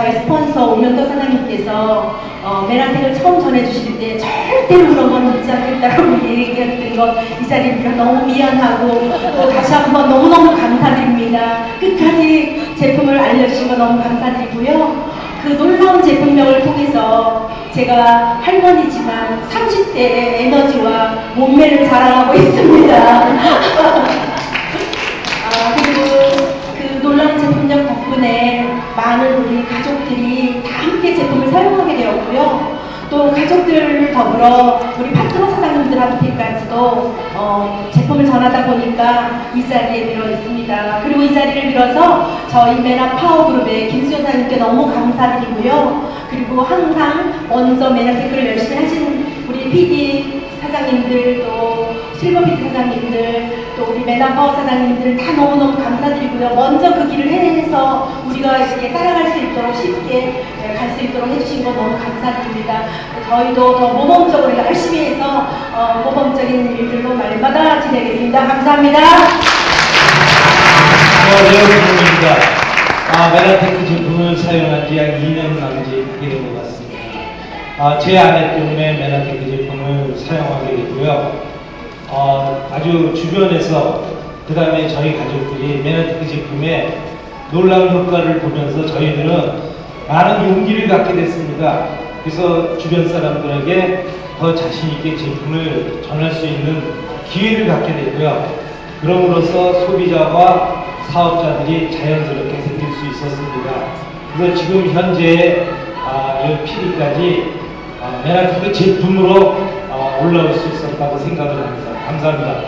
저희 스폰서 오명도 사장님께서 어, 메라텍을 처음 전해주실 때 절대로 그런 건 믿지 않겠다고 얘기했던 것이 자리에 빌어 너무 미안하고 또 다시 한번 너무너무 감사드립니다. 끝까지 제품을 알려주신 거 너무 감사드리고요. 그 놀라운 제품명을 통해서 제가 할머니지만 30대의 에너지와 몸매를 자랑하고 있습니다. 많은 우리 가족들이 다 함께 제품을 사용하게 되었고요. 또 가족들 더불어 우리 파트너 사장님들한테까지도 어, 제품을 전하다 보니까 이 자리에 빌어 있습니다. 그리고 이 자리를 빌어서 저희 메나 파워그룹의 김수현 사장님께 너무 감사드리고요. 그리고 항상 먼저 메나테크를 열심히 하신 우리 PD 사장님들 또 실버 PD 사장님들 또 우리 메나파워 사장님들 다 너무너무 감사드리고요. 먼저 그 길을 해서 우리가 이렇게 따라갈 수 있도록 쉽게 갈 수 있도록 해주신 거 너무 감사드립니다. 저희도 더 모범적으로 열심히 해서 어, 모범적인 일들로 날마다 지내겠습니다. 감사합니다. 안녕하세요. 아, 메라테크 제품을 사용한 지 약 2년 남짓 된것 같습니다. 아, 제 아내 때문에 메라테크 제품을 사용하게 됐고요. 어, 아주 주변에서, 그 다음에 저희 가족들이 메라테크 제품의 놀라운 효과를 보면서 저희들은 많은 용기를 갖게 됐습니다. 그래서 주변 사람들에게 더 자신있게 제품을 전할 수 있는 기회를 갖게 됐고요. 그럼으로써 소비자와 사업자들이 자연스럽게 생길 수 있었습니다. 그래서 지금 현재 아, 이 PD까지 아, 메라티크 제품으로 아, 올라올 수 있었다고 생각을 합니다. 감사합니다.